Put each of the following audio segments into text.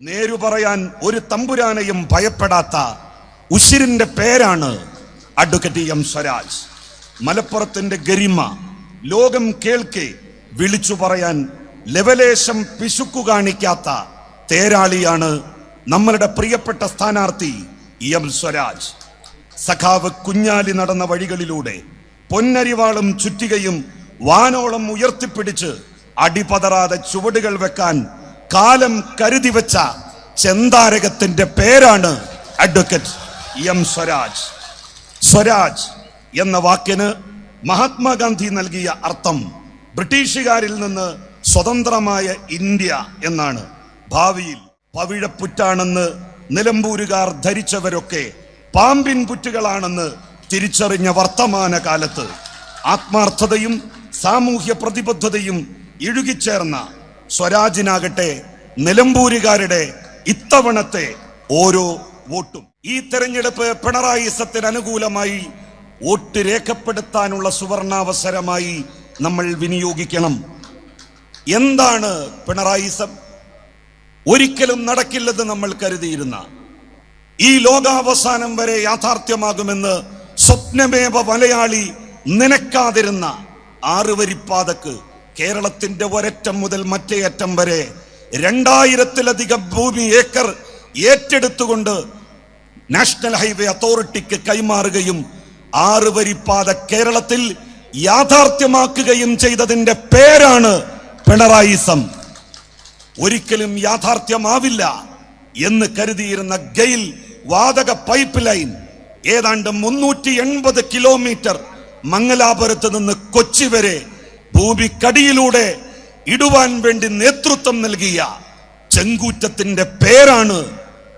നേരു പറയാൻ ഒരു തമ്പുരാനെയും ഭയപ്പെടാത്ത ഉശിരിന്റെ പേരാണ് അഡ്വക്കറ്റ് എം സ്വരാജ്. മലപ്പുറത്തിന്റെ ഗരിമ ലോകം കേൾക്കെ വിളിച്ചു പറയാൻ ലെവലേശം പിശുക്കു കാണിക്കാത്ത തേരാളിയാണ് നമ്മളുടെ പ്രിയപ്പെട്ട സ്ഥാനാർത്ഥി എം സ്വരാജ്. സഖാവ് കുഞ്ഞാലി നടന്ന വഴികളിലൂടെ പൊന്നരിവാളും ചുറ്റികയും വാനോളം ഉയർത്തിപ്പിടിച്ച് അടിപതറാതെ ചുവടുകൾ വെക്കാൻ കാലം കരുതി വെച്ച ചെന്താരകത്തിന്റെ പേരാണ് അഡ്വക്കേറ്റ് എം സ്വരാജ്. സ്വരാജ് എന്ന വാക്കിന് മഹാത്മാഗാന്ധി നൽകിയ അർത്ഥം ബ്രിട്ടീഷുകാരിൽ നിന്ന് സ്വതന്ത്രമായ ഇന്ത്യ എന്നാണ്. ഭാവിയിൽ പവിഴപ്പുറ്റാണെന്ന് നിലമ്പൂരുകാർ ധരിച്ചവരൊക്കെ പാമ്പിൻ പുറ്റുകളാണെന്ന് തിരിച്ചറിഞ്ഞ വർത്തമാന കാലത്ത് ആത്മാർത്ഥതയും സാമൂഹ്യ പ്രതിബദ്ധതയും ഇഴുകിച്ചേർന്ന സ്വരാജിനാകട്ടെ നിലമ്പൂരുകാരുടെ ഇത്തവണത്തെ ഓരോ വോട്ടും. ഈ തെരഞ്ഞെടുപ്പ് പിണറായി സത്തിന് അനുകൂലമായി വോട്ട് രേഖപ്പെടുത്താനുള്ള സുവർണാവസരമായി നമ്മൾ വിനിയോഗിക്കണം. എന്താണ് പിണറായിസം ഒരിക്കലും നടക്കില്ലെന്ന് നമ്മൾ കരുതിയിരുന്ന. ഈ ലോകാവസാനം വരെ യാഥാർത്ഥ്യമാകുമെന്ന് സ്വപ്നമേവ മലയാളി നനക്കാതിരുന്ന ആറുവരിപ്പാതക്ക് കേരളത്തിന്റെ ഒരറ്റം മുതൽ മറ്റേ അറ്റം വരെ രണ്ടായിരത്തിലധികം ഭൂമി ഏക്കർ ഏറ്റെടുത്തുകൊണ്ട് നാഷണൽ ഹൈവേ അതോറിറ്റിക്ക് കൈമാറുകയും ആറ് വരിപ്പാത കേരളത്തിൽ യാഥാർത്ഥ്യമാക്കുകയും ചെയ്തതിന്റെ പേരാണ് പിണറായിസം ഒരിക്കലും യാഥാർത്ഥ്യമാവില്ല എന്ന് കരുതിയിരുന്ന ഗെയിൽ വാതക പൈപ്പ് ലൈൻ ഏതാണ്ട് മുന്നൂറ്റി എൺപത് കിലോമീറ്റർ മംഗലാപുരത്ത് നിന്ന് കൊച്ചി വരെ ഭൂമിക്കടിയിലൂടെ ഇടുവാൻ വേണ്ടി നേതൃത്വം നൽകിയ ചെങ്കൂറ്റത്തിന്റെ പേരാണ്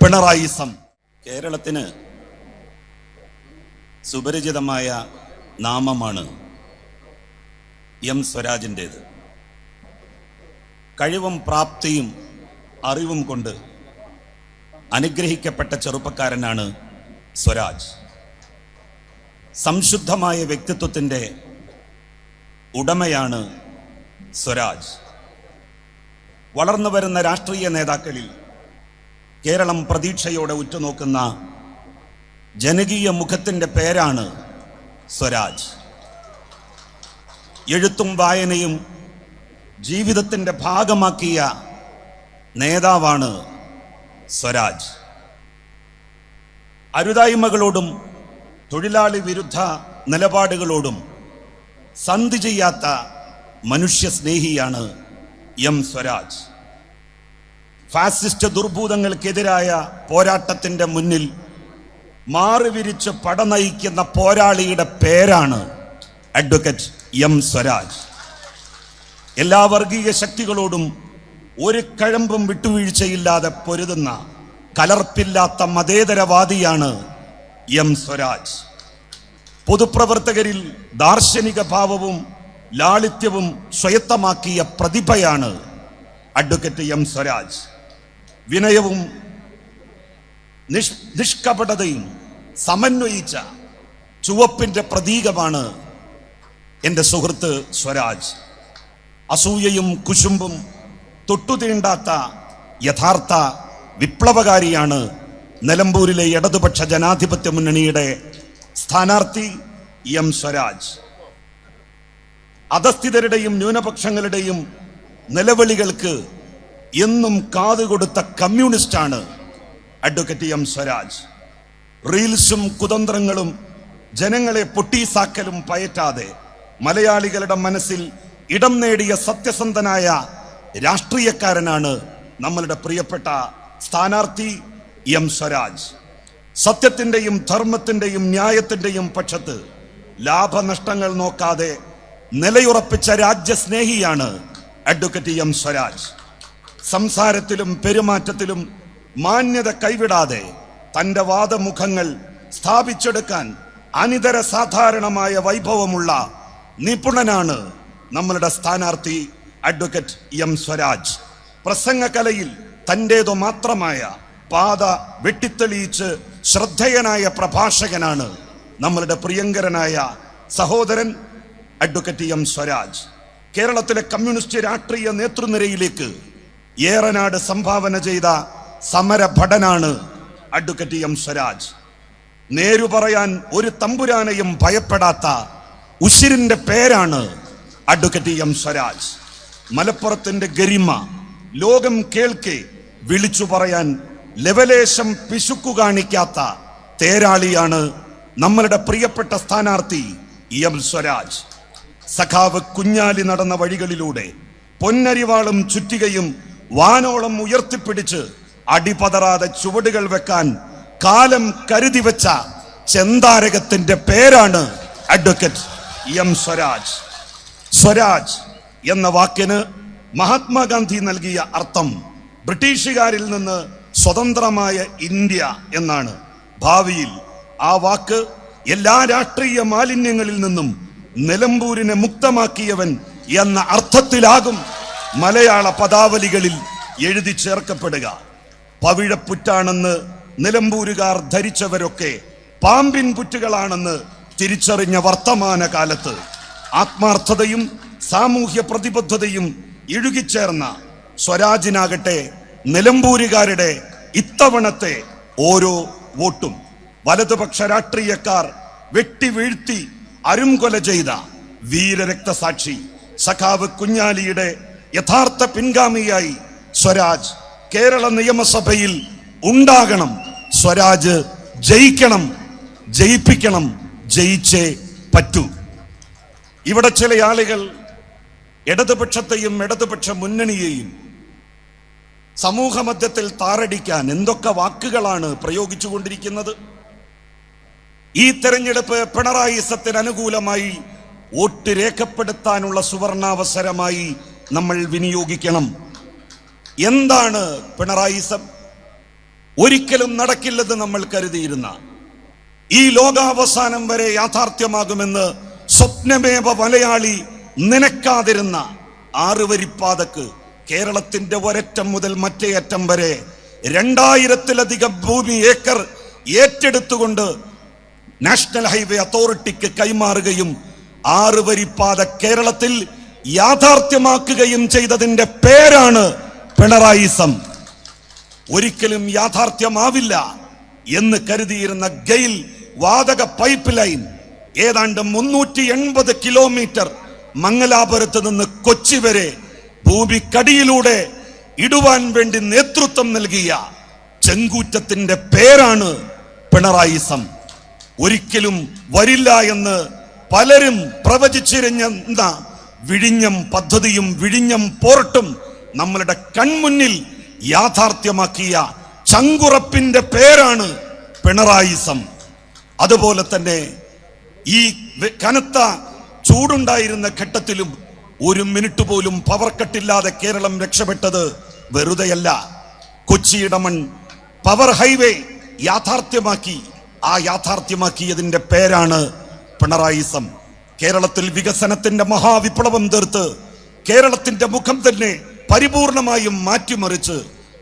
പിണറായിസം. കേരളത്തിന് സുപരിചിതമായ നാമമാണ് എം സ്വരാജിന്റെത് കഴിവും പ്രാപ്തിയും അറിവും കൊണ്ട് അനുഗ്രഹിക്കപ്പെട്ട ചെറുപ്പക്കാരനാണ് സ്വരാജ്. സംശുദ്ധമായ വ്യക്തിത്വത്തിന്റെ ഉടമയാണ് സ്വരാജ്. വളർന്നു വരുന്ന രാഷ്ട്രീയ നേതാക്കളിൽ കേരളം പ്രതീക്ഷയോടെ ഉറ്റുനോക്കുന്ന ജനകീയ മുഖത്തിന്റെ പേരാണ് സ്വരാജ്. എഴുത്തും വായനയും ജീവിതത്തിന്റെ ഭാഗമാക്കിയ നേതാവാണ് സ്വരാജ്. അരുതായ്മകളോടും തൊഴിലാളി വിരുദ്ധ നിലപാടുകളോടും സന്ധി ചെയ്യാത്ത മനുഷ്യ സ്നേഹിയാണ് എം സ്വരാജ്. ഫാസിസ്റ്റ് ദുർഭൂതങ്ങൾക്കെതിരായ പോരാട്ടത്തിന്റെ മുന്നിൽ മാറിവിരിച്ച് പടനയിക്കുന്ന പോരാളിയുടെ പേരാണ് അഡ്വക്കേറ്റ് എം സ്വരാജ്. എല്ലാ വർഗീയ ശക്തികളോടും ഒരു കഴമ്പും വിട്ടുവീഴ്ചയില്ലാതെ പൊരുതുന്ന കലർപ്പില്ലാത്ത മതേതരവാദിയാണ് എം സ്വരാജ്. പൊതുപ്രവർത്തകരിൽ ദാർശനിക ഭാവവും ലാളിത്യവും സ്വയത്തമാക്കിയ പ്രതിഭയാണ് അഡ്വക്കേറ്റ് എം സ്വരാജ്. വിനയവും നിഷ് നിഷ്കപടതയും സമന്വയിച്ച ചുവപ്പിന്റെ പ്രതീകമാണ് എന്റെ സുഹൃത്ത് സ്വരാജ്. അസൂയയും കുശുമ്പും തൊട്ടുതീണ്ടാത്ത യഥാർത്ഥ വിപ്ലവകാരിയാണ് നിലമ്പൂരിലെ ഇടതുപക്ഷ ജനാധിപത്യ മുന്നണിയുടെ സ്ഥാനാർത്ഥി എം സ്വരാജ്. അധസ്ഥിതരുടെയും ന്യൂനപക്ഷങ്ങളുടെയും നിലവിളികൾക്ക് എന്നും കാതുകൊടുത്ത കമ്മ്യൂണിസ്റ്റാണ് അഡ്വക്കേറ്റ് എം സ്വരാജ്. റീൽസും കുതന്ത്രങ്ങളും ജനങ്ങളെ പൊട്ടീസാക്കലും പയറ്റാതെ മലയാളികളുടെ മനസ്സിൽ ഇടം നേടിയ സത്യസന്ധനായ രാഷ്ട്രീയക്കാരനാണ് നമ്മളുടെ പ്രിയപ്പെട്ട സ്ഥാനാർത്ഥി എം സ്വരാജ്. സത്യത്തിന്റെയും ധർമ്മത്തിന്റെയും ന്യായത്തിന്റെയും പക്ഷത്ത് ലാഭനഷ്ടങ്ങൾ നോക്കാതെ നിലയുറപ്പിച്ച രാജ്യസ്നേഹിയാണ് അഡ്വക്കേറ്റ് എം സ്വരാജ്. സംസാരത്തിലും പെരുമാറ്റത്തിലും മാന്യത കൈവിടാതെ തന്റെ വാദമുഖങ്ങൾ സ്ഥാപിച്ചെടുക്കാൻ അനിതര സാധാരണമായ വൈഭവമുള്ള നിപുണനാണ് നമ്മളുടെ സ്ഥാനാർത്ഥി അഡ്വക്കേറ്റ് എം സ്വരാജ്. പ്രസംഗകലയിൽ തന്റേതു മാത്രമായ പാത വെട്ടിത്തെളിയിച്ച് ശ്രദ്ധേയനായ പ്രഭാഷകനാണ് നമ്മളുടെ പ്രിയങ്കരനായ സഹോദരൻ അഡ്വക്കറ്റ് എം സ്വരാജ്. കേരളത്തിലെ കമ്മ്യൂണിസ്റ്റ് രാഷ്ട്രീയ നേതൃനിരയിലേക്ക് ഏറനാട് സംഭാവന ചെയ്ത സമരഭടനാണ് അഡ്വക്കറ്റ് എം സ്വരാജ്. നേരു പറയാൻ ഒരു തമ്പുരാനെയും ഭയപ്പെടാത്ത ഉശിരിന്റെ പേരാണ് അഡ്വക്കറ്റ് എം സ്വരാജ്. മലപ്പുറത്തിന്റെ ഗരിമ ലോകം കേൾക്കെ വിളിച്ചു പറയാൻ ലവലേശം പിശുക്കു കാണിക്കാത്ത തേരാളിയാണ് നമ്മളുടെ പ്രിയപ്പെട്ട സ്ഥാനാർത്ഥി എം സ്വരാജ്. സഖാവ് കുഞ്ഞാലി നടന്ന വഴികളിലൂടെ പൊന്നരിവാളും ചുറ്റികയും വാനോളം ഉയർത്തിപ്പിടിച്ച് അടിപതറാതെ ചുവടുകൾ വെക്കാൻ കാലം കരുതി വെച്ച ചെന്താരകത്തിന്റെ പേരാണ് അഡ്വക്കേറ്റ് എം സ്വരാജ്. സ്വരാജ് എന്ന വാക്കിന് മഹാത്മാഗാന്ധി നൽകിയ അർത്ഥം ബ്രിട്ടീഷുകാരിൽ നിന്ന് സ്വതന്ത്രമായ ഇന്ത്യ എന്നാണ് ഭാവിയിൽ ആ വാക്ക് എല്ലാ രാഷ്ട്രീയ മാലിന്യങ്ങളിൽ നിന്നും നിലമ്പൂരിനെ മുക്തമാക്കിയവൻ എന്ന അർത്ഥത്തിലാകും മലയാള പദാവലികളിൽ എഴുതി ചേർക്കപ്പെടുക. പവിഴപ്പുറ്റാണെന്ന് നിലമ്പൂരുകാർ ധരിച്ചവരൊക്കെ പാമ്പിൻ പുറ്റുകളാണെന്ന് തിരിച്ചറിഞ്ഞ വർത്തമാന കാലത്ത് ആത്മാർത്ഥതയും സാമൂഹ്യ പ്രതിബദ്ധതയും ഇഴുകിച്ചേർന്ന സ്വരാജിനാകട്ടെ നിലമ്പൂരുകാരുടെ ഇത്തവണത്തെ ഓരോ വോട്ടും വലതുപക്ഷ രാഷ്ട്രീയക്കാർ വെട്ടിവീഴ്ത്തി അരുംകൊല ചെയ്ത വീരരക്തസാക്ഷി സഖാവ് കുഞ്ഞാലിയുടെ യഥാർത്ഥ പിൻഗാമിയായി സ്വരാജ് കേരള നിയമസഭയിൽ ഉണ്ടാകണം. സ്വരാജ് ജയിക്കണം. ജയിപ്പിക്കണം. ജയിച്ചേ പറ്റൂ. ഇവിടെ ചില ആളുകൾ ഇടതുപക്ഷത്തെയും ഇടതുപക്ഷ മുന്നണിയെയും സമൂഹ മധ്യത്തിൽ താറടിക്കാൻ എന്തൊക്കെ വാക്കുകളാണ് പ്രയോഗിച്ചുകൊണ്ടിരിക്കുന്നത്? ഈ തെരഞ്ഞെടുപ്പ് പിണറായി സത്തിന് അനുകൂലമായി വോട്ട് രേഖപ്പെടുത്താനുള്ള സുവർണാവസരമായി നമ്മൾ വിനിയോഗിക്കണം. എന്താണ് പിണറായിസം ഒരിക്കലും നടക്കില്ലെന്ന് നമ്മൾ കരുതിയിരുന്ന. ഈ ലോകാവസാനം വരെ യാഥാർത്ഥ്യമാകുമെന്ന് സ്വപ്നമേവ മലയാളി നനക്കാതിരുന്ന ആറുവരിപ്പാതക്ക് കേരളത്തിന്റെ ഒരറ്റം മുതൽ മറ്റേ അറ്റം വരെ രണ്ടായിരത്തിലധികം ഭൂമി ഏക്കർ ഏറ്റെടുത്തുകൊണ്ട് നാഷണൽ ഹൈവേ അതോറിറ്റിക്ക് കൈമാറുകയും ആറ് വരിപ്പാത കേരളത്തിൽ യാഥാർത്ഥ്യമാക്കുകയും ചെയ്തതിന്റെ പേരാണ് പിണറായിസം. ഒരിക്കലും യാഥാർത്ഥ്യമാവില്ല എന്ന് കരുതിയിരുന്ന ഗെയിൽ വാതക പൈപ്പ് ലൈൻ ഏതാണ്ട് മുന്നൂറ്റി എൺപത് കിലോമീറ്റർ മംഗലാപുരത്ത് നിന്ന് കൊച്ചി വരെ ഭൂമിക്കടിയിലൂടെ ഇടുവാൻ വേണ്ടി നേതൃത്വം നൽകിയ ചെങ്കൂറ്റത്തിന്റെ പേരാണ് പിണറായിസം. ഒരിക്കലും വരില്ല എന്ന് പലരും പ്രവചിച്ചിരുന്ന വിഴിഞ്ഞം പദ്ധതിയും വിഴിഞ്ഞം പോർട്ടും നമ്മളുടെ കൺമുന്നിൽ യാഥാർത്ഥ്യമാക്കിയ ചങ്കുറപ്പിന്റെ പേരാണ് പിണറായിസം. അതുപോലെ തന്നെ ഈ കനത്ത ചൂടുണ്ടായിരുന്ന ഘട്ടത്തിലും ഒരു മിനിറ്റ് പോലും പവർ കട്ടില്ലാതെ കേരളം രക്ഷപ്പെട്ടത് വെറുതെയല്ല. കൊച്ചിയിടമൺ പവർ ഹൈവേ യാഥാർത്ഥ്യമാക്കി. ആ യാഥാർത്ഥ്യമാക്കിയതിന്റെ പേരാണ് പിണറായിസം. കേരളത്തിൽ വികസനത്തിന്റെ മഹാവിപ്ലവം തീർത്ത് കേരളത്തിന്റെ മുഖം തന്നെ പരിപൂർണമായും മാറ്റിമറിച്ച്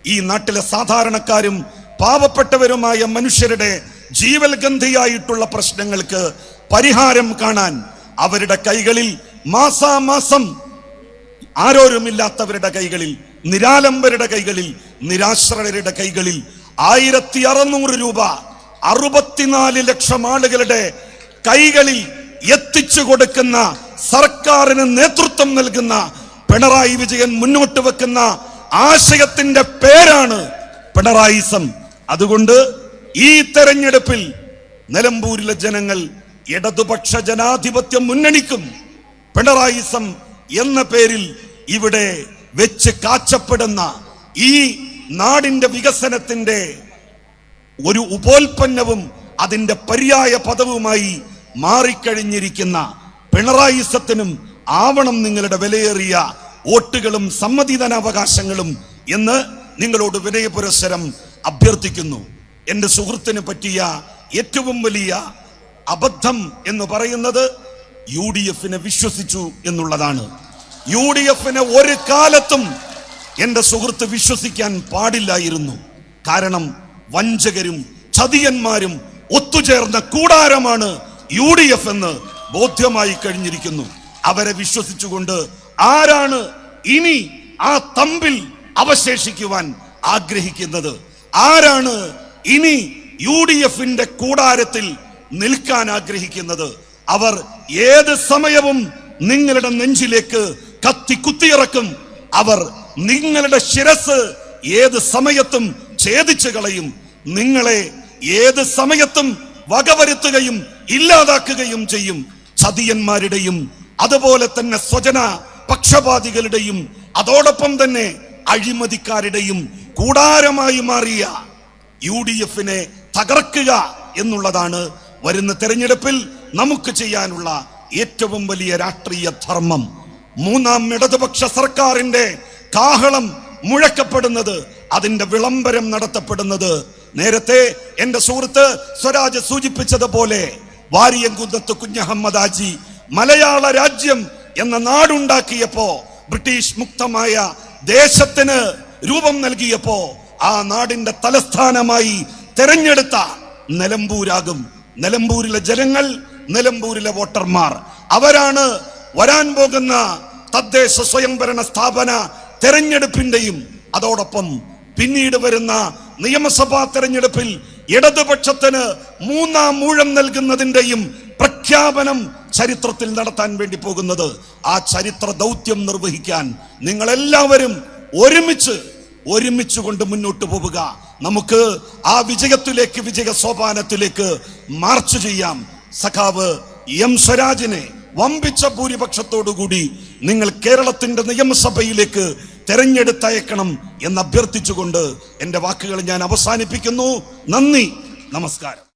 ഈ നാട്ടിലെ സാധാരണക്കാരും പാവപ്പെട്ടവരുമായ മനുഷ്യരുടെ ജീവൽഗന്ധിയായിട്ടുള്ള പ്രശ്നങ്ങൾക്ക് പരിഹാരം കാണാൻ അവരുടെ കൈകളിൽ മാസാമാസം ആരോരുമില്ലാത്തവരുടെ കൈകളിൽ നിരാലംബരുടെ കൈകളിൽ നിരാശ്രയരുടെ കൈകളിൽ ആയിരത്തി അറുന്നൂറ് രൂപ അറുപത്തിനാല് ലക്ഷം ആളുകളുടെ കൈകളിൽ എത്തിച്ചു കൊടുക്കുന്ന സർക്കാരിന് നേതൃത്വം നൽകുന്ന പിണറായി വിജയൻ മുന്നോട്ട് വെക്കുന്ന ആശയത്തിന്റെ പേരാണ് പിണറായിസം. അതുകൊണ്ട് ഈ തെരഞ്ഞെടുപ്പിൽ നിലമ്പൂരിലെ ജനങ്ങൾ ഇടതുപക്ഷ ജനാധിപത്യ മുന്നണിക്കും. പിണറായിസം എന്ന പേരിൽ ഇവിടെ വെച്ച് കാച്ചപ്പെടുന്ന ഈ നാടിന്റെ വികസനത്തിന്റെ ഒരു ഉപോൽപ്പന്നവും അതിന്റെ പര്യായ പദവുമായി മാറിക്കഴിഞ്ഞിരിക്കുന്ന പിണറായിസത്തിനും ആവണം നിങ്ങളുടെ വിലയേറിയ വോട്ടുകളും സമ്മതിദാനാവകാശങ്ങളും എന്ന് നിങ്ങളോട് വിനയപുരസ്സരം അഭ്യർത്ഥിക്കുന്നു. എന്റെ സുഹൃത്തിന് പറ്റിയ ഏറ്റവും വലിയ അബദ്ധം എന്ന് പറയുന്നത് യു ഡി എഫിനെ വിശ്വസിച്ചു എന്നുള്ളതാണ്. യു ഡി എഫിനെ ഒരു കാലത്തും എന്റെ സുഹൃത്ത് വിശ്വസിക്കാൻ പാടില്ലായിരുന്നു. കാരണം വഞ്ചകരും ചതിയന്മാരും ഒത്തുചേർന്ന കൂടാരമാണ് യു ഡി എഫ് എന്ന് ബോധ്യമായി കഴിഞ്ഞിരിക്കുന്നു. അവരെ വിശ്വസിച്ചുകൊണ്ട് ആരാണ് ഇനി ആ തമ്പിൽ അവശേഷിക്കുവാൻ ആഗ്രഹിക്കുന്നത്? ആരാണ് ഇനി യു ഡി എഫിന്റെ കൂടാരത്തിൽ നിൽക്കാൻ ആഗ്രഹിക്കുന്നത്? അവർ ഏത് സമയവും നിങ്ങളുടെ നെഞ്ചിലേക്ക് കത്തി കുത്തിയിറക്കും. അവർ നിങ്ങളുടെ ശിരസ് ഏത് സമയത്തും ഛേദിച്ചു കളയും. നിങ്ങളെ ഏത് സമയത്തും വകവരുത്തുകയും ഇല്ലാതാക്കുകയും ചെയ്യും. ചതിയന്മാരുടെയും അതുപോലെ തന്നെ സ്വജന പക്ഷപാതികളുടെയും അതോടൊപ്പം തന്നെ അഴിമതിക്കാരുടെയും കൂടാരമായി മാറിയ യു ഡി എഫിനെ തകർക്കുക എന്നുള്ളതാണ് വരുന്ന തെരഞ്ഞെടുപ്പിൽ നമുക്ക് ചെയ്യാനുള്ള ഏറ്റവും വലിയ രാഷ്ട്രീയ ധർമ്മം മൂന്നാം ഇടതുപക്ഷ സർക്കാരിന്റെ കാഹളം മുഴക്കപ്പെടുന്നത് അതിന്റെ വിളംബരം നടത്തപ്പെടുന്നത്. നേരത്തെ എന്റെ സുഹൃത്ത് സ്വരാജ് സൂചിപ്പിച്ചതുപോലെ വാരിയംകുന്നത്ത് കുഞ്ഞഹമ്മദാജി മലയാള രാജ്യം എന്ന നാടുണ്ടാക്കിയപ്പോ ബ്രിട്ടീഷ് മുക്തമായ ദേശത്തിന് രൂപം നൽകിയപ്പോ ആ നാടിന്റെ തലസ്ഥാനമായി തെരഞ്ഞെടുത്ത നിലമ്പൂരാകും. നിലമ്പൂരിലെ ജനങ്ങൾ നിലമ്പൂരിലെ വോട്ടർമാർ. അവരാണ് വരാൻ പോകുന്ന തദ്ദേശ സ്വയംഭരണ സ്ഥാപന തെരഞ്ഞെടുപ്പിന്റെയും അതോടൊപ്പം പിന്നീട് വരുന്ന നിയമസഭാ തെരഞ്ഞെടുപ്പിൽ ഇടതുപക്ഷത്തിന് മൂന്നാം മൂഴം നൽകുന്നതിന്റെയും പ്രഖ്യാപനം ചരിത്രത്തിൽ നടത്താൻ വേണ്ടി പോകുന്നത്. ആ ചരിത്ര ദൗത്യം നിർവഹിക്കാൻ നിങ്ങൾ എല്ലാവരും ഒരുമിച്ച് ഒരുമിച്ച് കൊണ്ട് മുന്നോട്ട് പോവുക. നമുക്ക് ആ വിജയത്തിലേക്ക് വിജയ സോപാനത്തിലേക്ക് മാർച്ച് ചെയ്യാം. സഖാവ് എം സ്വരാജിനെ വമ്പിച്ച ഭൂരിപക്ഷത്തോടുകൂടി നിങ്ങൾ കേരളത്തിന്റെ നിയമസഭയിലേക്ക് തെരഞ്ഞെടുത്തയക്കണം എന്ന് അഭ്യർത്ഥിച്ചുകൊണ്ട് എന്റെ വാക്കുകൾ ഞാൻ അവസാനിപ്പിക്കുന്നു. നന്ദി. നമസ്കാരം.